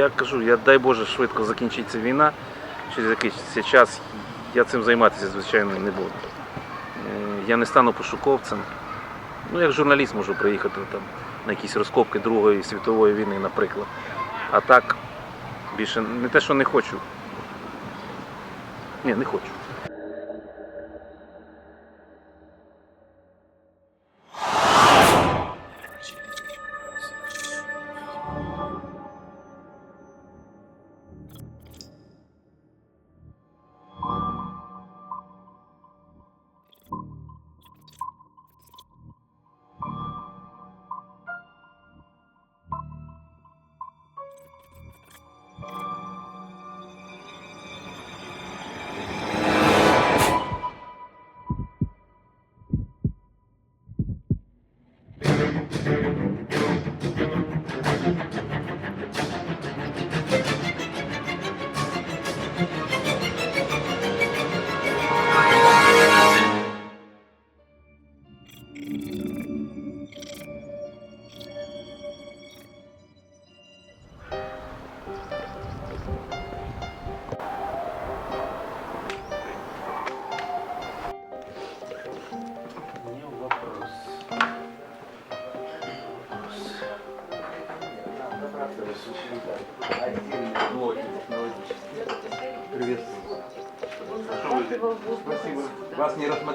Я кажу, я дай Боже швидко закінчиться війна. Через якийсь час я цим займатися, звичайно, не буду. Е, Я не стану пошуковцем. Ну, як журналіст можу приїхати там, на якісь розкопки Другої світової війни, наприклад. А так більше не те, що не хочу. Ні, не хочу.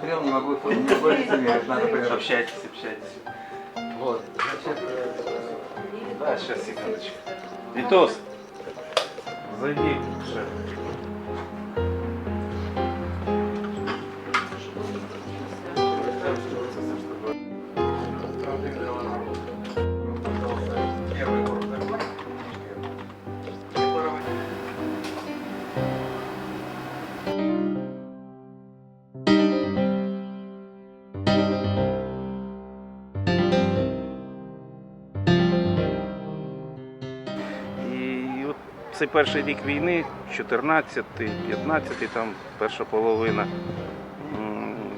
Вас не могу, не могу лицемерить, надо повернуть. Общайтесь, общайтесь. Вот, значит, Да, сейчас, секундочку. Витос, зайди. Перший рік війни, 14-й, 15-й, там перша половина.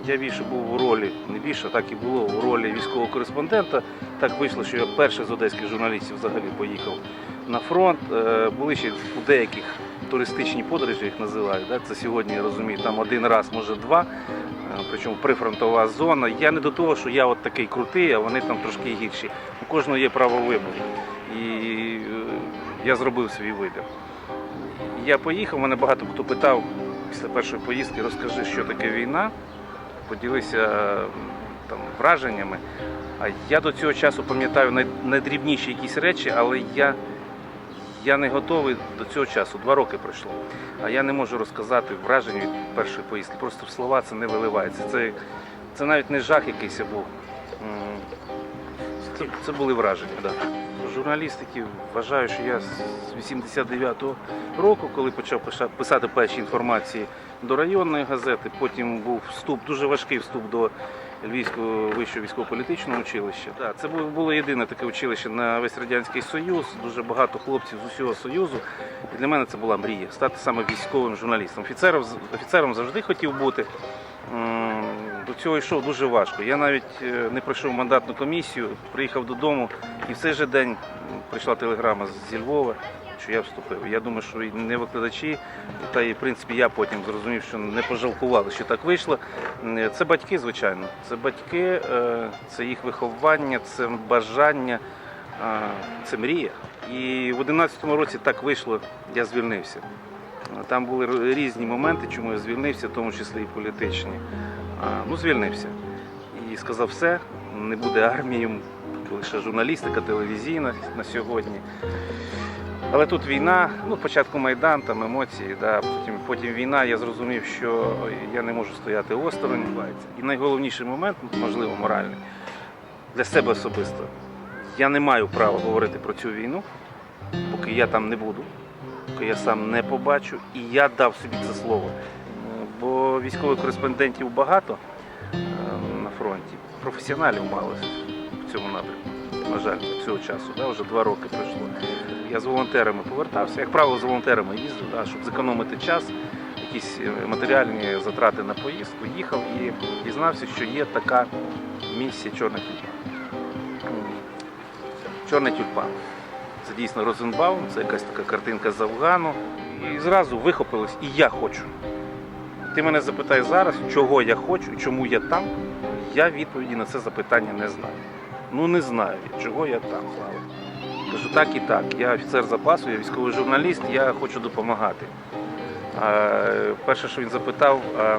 Я більше був у ролі, не більше, так і було у ролі військового кореспондента. Так вийшло, що я перший з одеських журналістів взагалі поїхав на фронт. Е, Були ще у деяких туристичні подорожі, їх називають. Це сьогодні я розумію, там один раз, може два. Е, Причому прифронтова зона. Я не до того, що я от такий крутий, а вони там трошки гірші. У кожного є право вибору. І я зробив свій вибір. Я поїхав, мене багато хто питав після першої поїздки, розкажи, що таке війна, поділися там, враженнями. А я до цього часу пам'ятаю найдрібніші якісь речі, але я, я не готовий до цього часу. Два роки пройшло. А я не можу розказати враження від першої поїздки. Просто в слова це не виливається. Це, це навіть не жах якийсь був. Це, це були враження. Да. Журналістики вважаю, що я з 89-го року, коли почав писати перші інформації до районної газети, потім був вступ, дуже важкий вступ до Львівського вищого військово-політичного училища. Це було єдине таке училище на весь радянський союз. Дуже багато хлопців з усього союзу. І для мене це була мрія стати саме військовим журналістом. Офіцером, офіцером завжди хотів бути. Цього йшов дуже важко. Я навіть е, не пройшов мандатну комісію, приїхав додому, і в цей же день прийшла телеграма зі Львова, що я вступив. Я думаю, що і не викладачі, та і в принципі я потім зрозумів, що не пожалкували, що так вийшло. Це батьки, звичайно. Це батьки, е, це їх виховання, це бажання, е, це мрія. І в 11-му році так вийшло, я звільнився. Там були різні моменти, чому я звільнився, в тому числі і політичні. Ну, звільнився. І сказав, все, не буде армії, лише журналістика телевізійна на сьогодні. Але тут війна, ну спочатку Майдан, там емоції, да, потім, потім війна, я зрозумів, що я не можу стояти осторонь. І найголовніший момент, можливо, моральний, для себе особисто. Я не маю права говорити про цю війну, поки я там не буду, поки я сам не побачу, і я дав собі це слово. Бо військових кореспондентів багато е, на фронті, професіоналів мало в цьому напрямку. На жаль, цього часу, да, вже два роки пройшло. Я з волонтерами повертався, як правило, з волонтерами їздив, да, щоб зекономити час, якісь е, матеріальні затрати на поїздку, їхав і дізнався, що є така місія Чорний тюльпан. Чорний тюльпан. це дійсно Розенбаум, це якась така картинка з Афгану. І зразу вихопилось, і я хочу. Ти мене запитай зараз, чого я хочу чому я там. Я відповіді на це запитання не знаю. Ну не знаю, чого я там, Слава. Кажу, так і так. Я офіцер запасу, я військовий журналіст, я хочу допомагати. А, перше, що він запитав, а,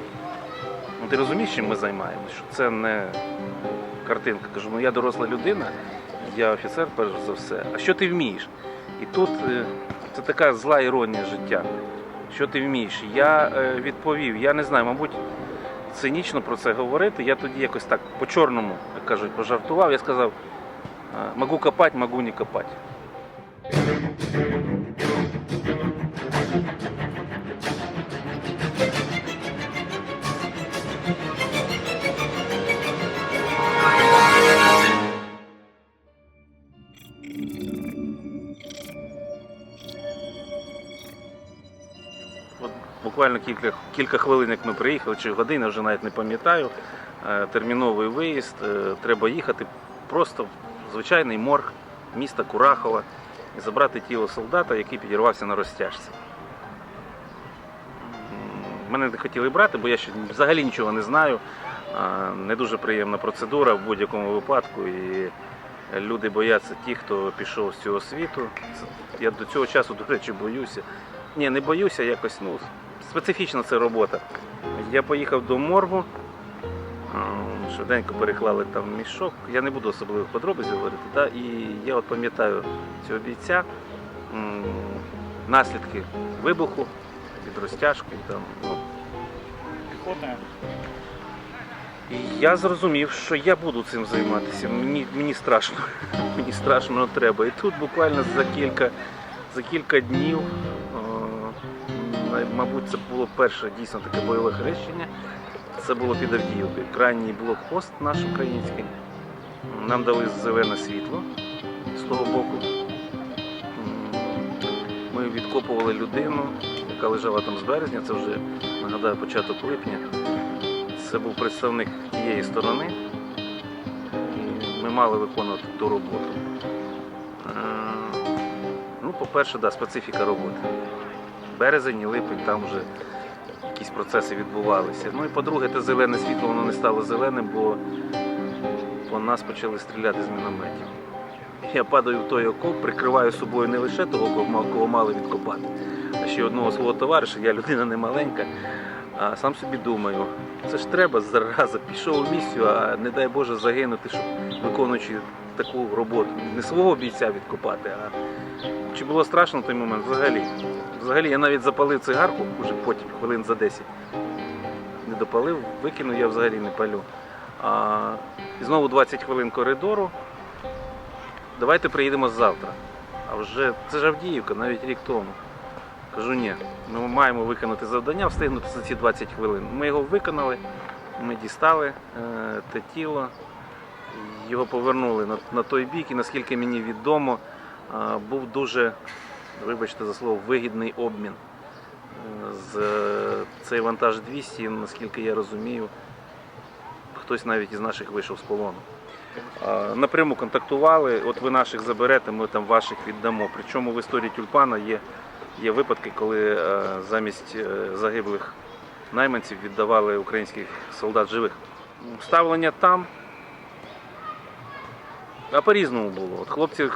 ну, ти розумієш, чим ми займаємося? Що це не картинка. Кажу, ну я доросла людина, я офіцер, перш за все. А що ти вмієш? І тут е, це така зла іронія життя. Що ти вмієш? Я е, відповів, я не знаю, мабуть, цинічно про це говорити. Я тоді якось так по-чорному, як кажуть, пожартував. Я сказав, могу копати, могу не копати. Буквально кілька, кілька хвилин, як ми приїхали, чи години, вже навіть не пам'ятаю. Е, Терміновий виїзд, е, треба їхати просто в звичайний морг міста Курахова і забрати тіло солдата, який підірвався на розтяжці. Мене не хотіли брати, бо я ще взагалі нічого не знаю. Е, Не дуже приємна процедура в будь-якому випадку. І люди бояться ті, хто пішов з цього світу. Я до цього часу, до речі, боюся. Ні, не боюся, якось ну, специфічна це робота. Я поїхав до моргу, швиденько переклали там мішок. Я не буду особливих подробиць говорити. Та? І я от пам'ятаю цього бійця, наслідки вибуху від розтяжки. Там, ну. Піхотне. І я зрозумів, що я буду цим займатися. Мені, мені страшно. Мені страшно треба. І тут буквально за кілька, за кілька днів, мабуть, це було перше дійсно таке бойове хрещення. Це було під Авдіївкою. Крайній блокпост наш український. Нам дали зелене світло з того боку. Ми відкопували людину, яка лежала там з березня, це вже нагадаю початок липня. Це був представник тієї сторони. Ми мали виконувати ту роботу. Е, Ну, по-перше, да, специфіка роботи. Березень і липень, там вже якісь процеси відбувалися. Ну і по-друге, те зелене світло воно не стало зеленим, бо по нас почали стріляти з мінометів. Я падаю в той окоп, прикриваю собою не лише того, кого мали відкопати, а ще одного свого товариша, я людина не маленька. А сам собі думаю, це ж треба зараза, пішов у місію, а не дай Боже загинути, щоб виконуючи таку роботу. Не свого бійця відкопати, а чи було страшно в той момент? Взагалі. Взагалі я навіть запалив цигарку уже потім, хвилин за 10. Не допалив, викинув, я взагалі не палю. А, і знову 20 хвилин коридору. Давайте приїдемо завтра. А вже це ж Авдіївка, навіть рік тому. Кажу, ні, ми маємо виконати завдання, встигнути за ці 20 хвилин. Ми його виконали, ми дістали е, те тіло, його повернули на, на той бік, і наскільки мені відомо, був дуже, вибачте за слово, вигідний обмін. Е, З е, цей вантаж 200, наскільки я розумію, хтось навіть із наших вийшов з полону. Напряму контактували, от ви наших заберете, ми там ваших віддамо. Причому в історії тюльпана є Є випадки, коли е, замість загиблих найманців віддавали українських солдат живих. Ставлення там. А по-різному було. От хлопці,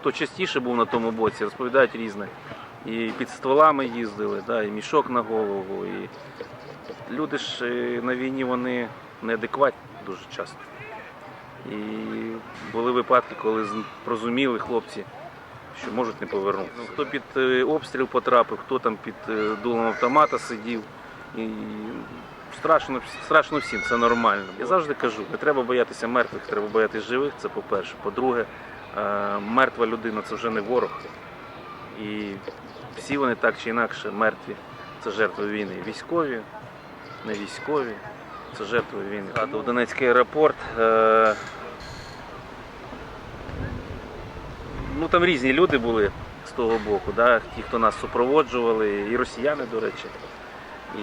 хто частіше був на тому боці, розповідають різне. І під стволами їздили, да, і мішок на голову. І люди ж е, на війні вони неадекватні дуже часто. І були випадки, коли з- розуміли хлопці, що можуть не повернутися. Ну, Хто під е, обстріл потрапив, хто там під е, дулом автомата сидів. І страшно, страшно всім, це нормально. Я завжди кажу, не треба боятися мертвих, треба боятися живих, це по-перше. По-друге, мертва людина це вже не ворог. І всі вони так чи інакше мертві. Це жертви війни. Військові, не військові, це жертви війни. А в Донецький аеропорт. Е, ну там різні люди були з того боку, да? ті, хто нас супроводжували, і росіяни, до речі, і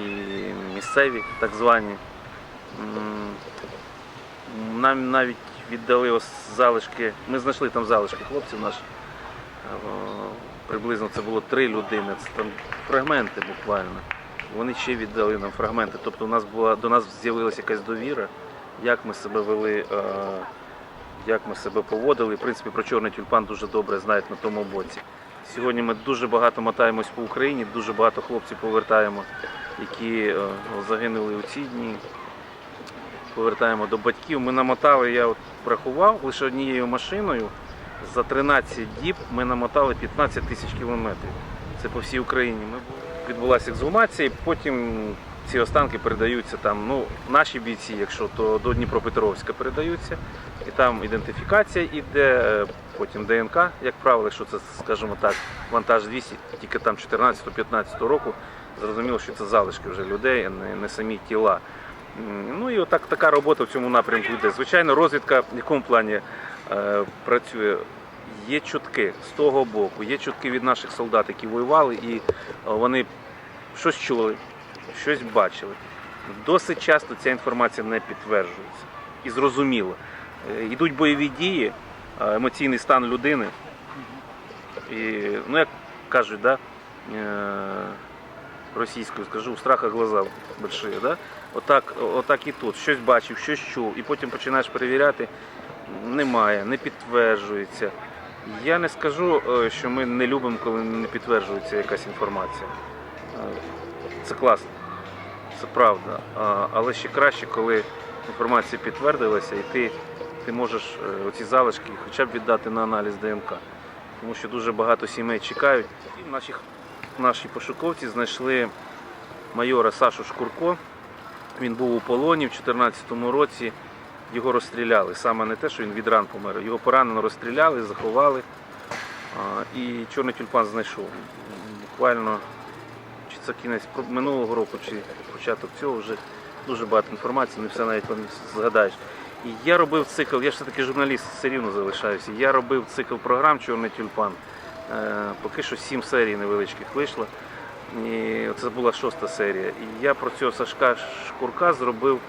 місцеві, так звані. Нам навіть віддали ось залишки, ми знайшли там залишки хлопців наших. Приблизно це було три людини. Це там фрагменти буквально. Вони ще віддали нам фрагменти. Тобто у нас була до нас з'явилася якась довіра, як ми себе вели, е, як ми себе поводили. В принципі, про чорний тюльпан дуже добре знають на тому боці. Сьогодні ми дуже багато мотаємось по Україні, дуже багато хлопців повертаємо, які е, загинули у ці дні. Повертаємо до батьків. Ми намотали, я от рахував лише однією машиною. За 13 діб ми намотали 15 тисяч кілометрів. Це по всій Україні. Ми відбулася ексгумація, потім ці останки передаються там. Ну, наші бійці, якщо то до Дніпропетровська передаються, і там ідентифікація іде, е, потім ДНК, як правило, якщо це, скажімо так, вантаж 200, тільки там 14-15 року, зрозуміло, що це залишки вже людей, не, не самі тіла. Ну і отак така робота в цьому напрямку йде. Звичайно, розвідка в якому плані е, працює. Є чутки з того боку, є чутки від наших солдат, які воювали, і е, вони щось чули, щось бачили. Досить часто ця інформація не підтверджується. І зрозуміло. Е, Йдуть бойові дії, е, емоційний стан людини. І, ну, як кажуть, да, російською скажу, у страха глаза большие, да? Отак, отак і тут. Щось бачив, щось чув, і потім починаєш перевіряти. Немає, не підтверджується. Я не скажу, е, що ми не любимо, коли не підтверджується якась інформація. Е, Це класно, це правда. Але ще краще, коли інформація підтвердилася, і ти, ти можеш е, оці залишки хоча б віддати на аналіз ДНК. Тому що дуже багато сімей чекають. І наші, наші пошуковці знайшли майора Сашу Шкурко. Він був у полоні в 2014 році. Його розстріляли. Саме не те, що він від ран помер. Його поранено розстріляли, заховали. І чорний тюльпан знайшов. Буквально чи це кінець минулого року, чи початок цього вже дуже багато інформації, не все навіть згадаєш. І я робив цикл, я ж все-таки журналіст, все рівно залишаюся. Я робив цикл програм Чорний тюльпан. Е, Поки що сім серій невеличких вийшло. Це була шоста серія. І я про цього Сашка Шкурка зробив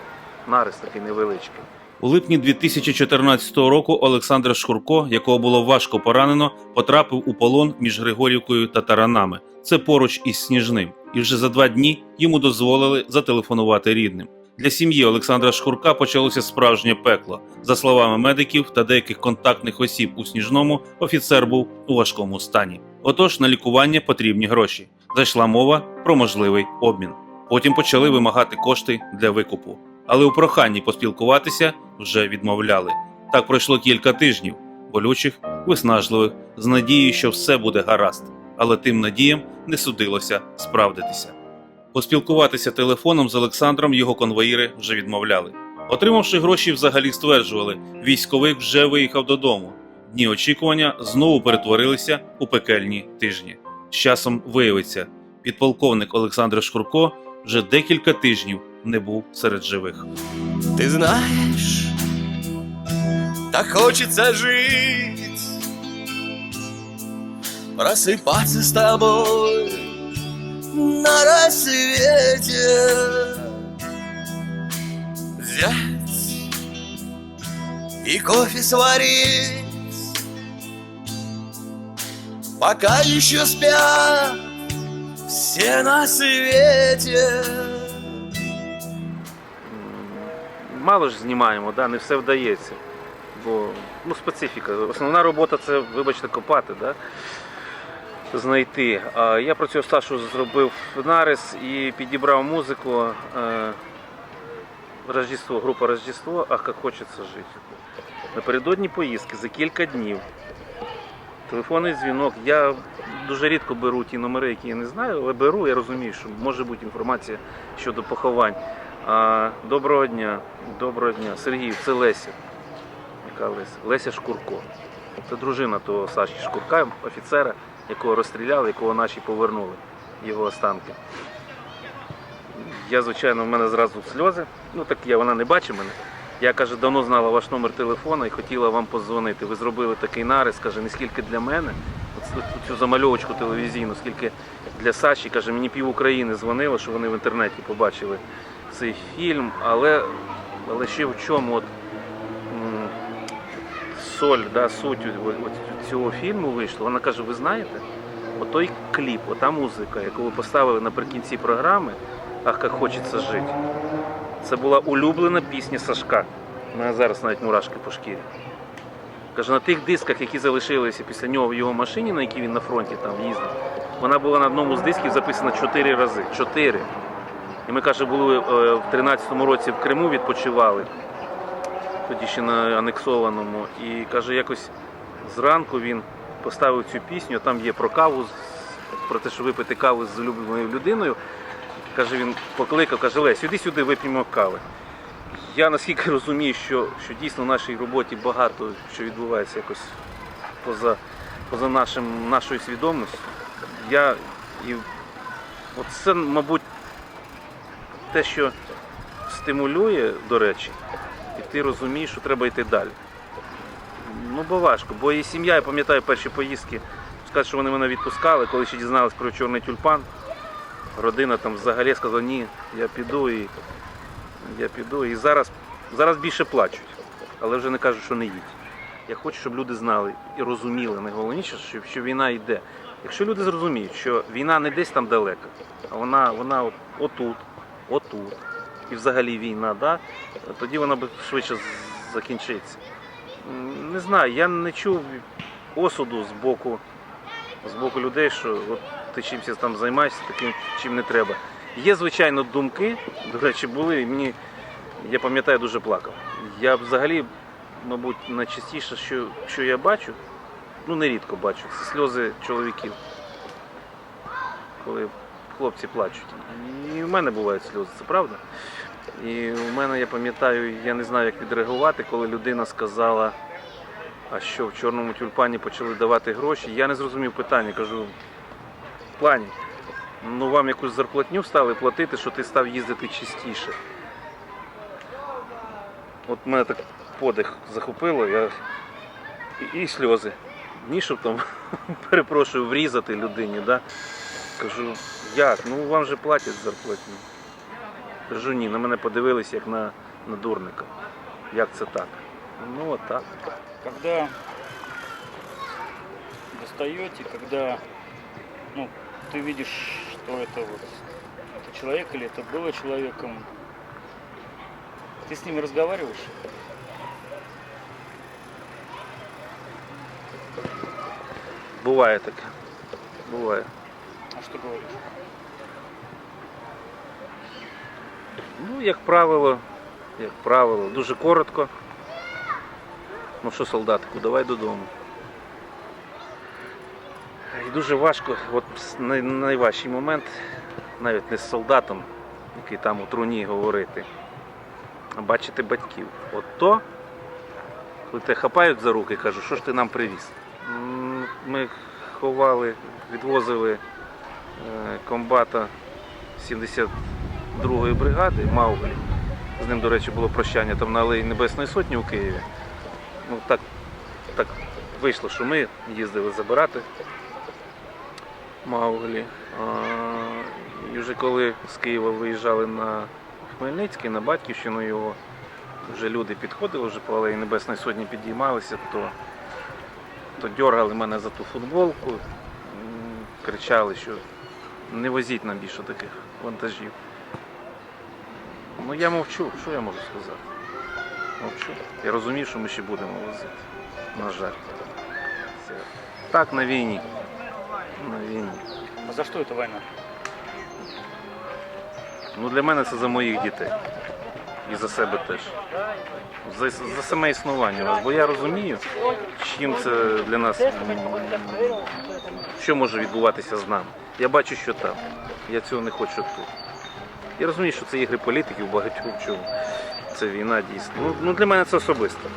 нарис такий невеличкий. У липні 2014 року Олександр Шкурко, якого було важко поранено, потрапив у полон між Григорівкою та Таранами. Це поруч із Сніжним. І вже за два дні йому дозволили зателефонувати рідним. Для сім'ї Олександра Шкурка почалося справжнє пекло. За словами медиків та деяких контактних осіб у Сніжному, офіцер був у важкому стані. Отож, на лікування потрібні гроші. Зайшла мова про можливий обмін. Потім почали вимагати кошти для викупу. Але у проханні поспілкуватися вже відмовляли. Так пройшло кілька тижнів, болючих, виснажливих, з надією, що все буде гаразд. Але тим надіям не судилося справдитися. Поспілкуватися телефоном з Олександром його конвоїри вже відмовляли. Отримавши гроші, взагалі стверджували, військовик вже виїхав додому. Дні очікування знову перетворилися у пекельні тижні. З часом виявиться, підполковник Олександр Шкурко вже декілька тижнів не був серед живих. Ты знаешь, так хочется жить, просыпаться с тобой на рассвете, взять и кофе сварить, пока еще спят все на свете. Мало ж знімаємо, да? не все вдається. Бо ну, специфіка. Основна робота це, вибачте, копати, да? знайти. А я про цього Сашу зробив нарис і підібрав музику. Е, Рождество, група Рождество, ах, як хочеться жити. Напередодні поїздки за кілька днів. Телефонний дзвінок. Я дуже рідко беру ті номери, які я не знаю, але беру, я розумію, що може бути інформація щодо поховань. А, доброго дня, доброго дня. Сергій, це Леся. Яка Леся? Леся Шкурко. Це дружина того Саші Шкурка, офіцера, якого розстріляли, якого наші повернули, його останки. Я, звичайно, в мене зразу сльози. Ну так я, вона не бачить мене. Я каже, давно знала ваш номер телефона і хотіла вам позвонити. Ви зробили такий нарис, каже, не скільки для мене, оцю- цю замальовочку телевізійну, скільки для Саші. Каже, мені пів України дзвонило, що вони в інтернеті побачили цей фільм, але, але ще в чому от, соль, да, суть от- от цього фільму вийшла. Вона каже: ви знаєте, отой кліп, ота музика, яку ви поставили наприкінці програми, ах, як хочеться жити. Це була улюблена пісня Сашка. У мене зараз навіть мурашки по шкірі. Каже, на тих дисках, які залишилися після нього в його машині, на якій він на фронті там їздив, вона була на одному з дисків записана чотири рази. Чотири. І ми, каже, були е, в 13-му році в Криму, відпочивали, тоді ще на анексованому. І каже, якось зранку він поставив цю пісню, там є про каву, про те, що випити каву з улюбленою людиною. Каже, він покликав, каже, Лесь, іди сюди, вип'ємо кави. Я наскільки розумію, що, що дійсно в нашій роботі багато що відбувається якось поза, поза нашим, нашою свідомістю. Я і це, мабуть, те, що стимулює, до речі, і ти розумієш, що треба йти далі. Ну, бо важко, бо і сім'я, я пам'ятаю перші поїздки, сказати, що вони мене відпускали, коли ще дізналися про чорний тюльпан. Родина там взагалі сказала, ні, я піду і я піду. І зараз, зараз більше плачуть, але вже не кажуть, що не їдь. Я хочу, щоб люди знали і розуміли, найголовніше, що, що війна йде. Якщо люди зрозуміють, що війна не десь там далеко, а вона, вона от, отут, отут, і взагалі війна, да, тоді вона швидше закінчиться. Не знаю, я не чув осуду з боку, з боку людей, що от ти чимось там займаєшся, таким чим не треба. Є, звичайно, думки, до речі, були, і мені, я пам'ятаю, дуже плакав. Я взагалі, мабуть, найчастіше, що, що я бачу, ну нерідко бачу, це сльози чоловіків, коли хлопці плачуть. І в мене бувають сльози, це правда. І у мене, я пам'ятаю, я не знаю, як відреагувати, коли людина сказала, а що в чорному тюльпані почали давати гроші. Я не зрозумів питання, кажу, в плані, ну вам якусь зарплатню стали платити, що ти став їздити частіше. От мене так подих захопило, я... і, і сльози. Ні, щоб там, перепрошую, врізати людині, да? Кажу, як? Ну вам же платять зарплатню. Кажу, ні, на мене подивились як на, на дурника. Як це так? Ну от так. Когда достаете, когда ну, ты видишь, что это вот это человек или это было человеком, ты с ними разговариваешь? Буває таке. Буває. А что говоришь? Ну, як правило, як правило, дуже коротко. Ну що, солдатику, давай додому. І дуже важко, от найважчий момент, навіть не з солдатом, який там у труні говорити, а бачити батьків. От то, коли тебе хапають за руки, кажуть, що ж ти нам привіз? Ми ховали, відвозили е, комбата 72-ї бригади Мауглі. З ним, до речі, було прощання там на Алеї Небесної Сотні у Києві. Ну, так, так вийшло, що ми їздили забирати Мауглі. І вже коли з Києва виїжджали на Хмельницький, на Батьківщину його, вже люди підходили, вже по Алеї Небесної Сотні підіймалися, то, то дергали мене за ту футболку, кричали, що не возіть нам більше таких вантажів. Ну я мовчу, що я можу сказати? Мовчу. Я розумію, що ми ще будемо возити. На жаль. Так на війні. На війні. А за что эта война? Ну для мене це за моїх дітей. І за себе теж. За, за саме існування. Бо я розумію, чим це для нас, що може відбуватися з нами. Я бачу, що там. Я цього не хочу тут. Я розумію, що це ігри політиків багатьох в чому. Це війна дійсно. Ну, ну для мене це особисто.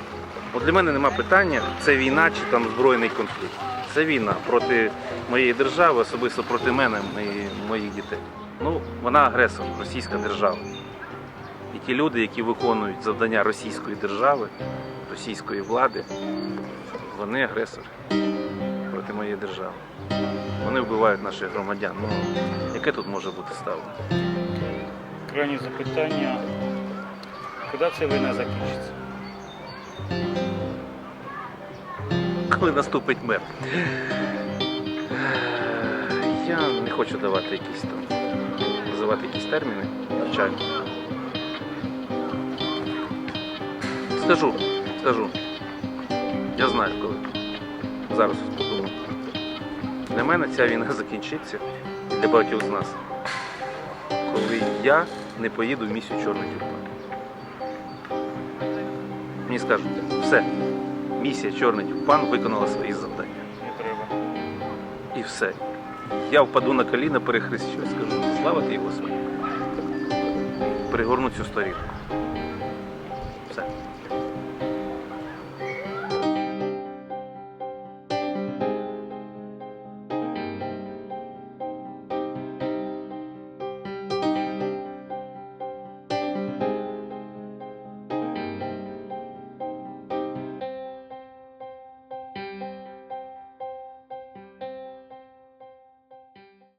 От для мене нема питання, це війна чи там збройний конфлікт. Це війна проти моєї держави, особисто проти мене, мої, моїх дітей. Ну, вона агресор, російська держава. І ті люди, які виконують завдання російської держави, російської влади, вони агресори проти моєї держави. Вони вбивають наших громадян. Ну, яке тут може бути ставлення? Крайнє запитання. Когда ця війна закінчиться? Коли наступить мир. Я не хочу давати якісь там, називати якісь терміни навчальні. Скажу, скажу. Я знаю, коли. Зараз ось подумаю. Для мене ця війна закінчиться для багатьох з нас. Коли я не поїду в місію Чорний тюрпан. Мені скажуть, все, місія Чорний тюльпан виконала свої завдання. Не треба. І все. Я впаду на коліна, перехрещу скажу, слава тобі Господи. Пригорну цю сторінку.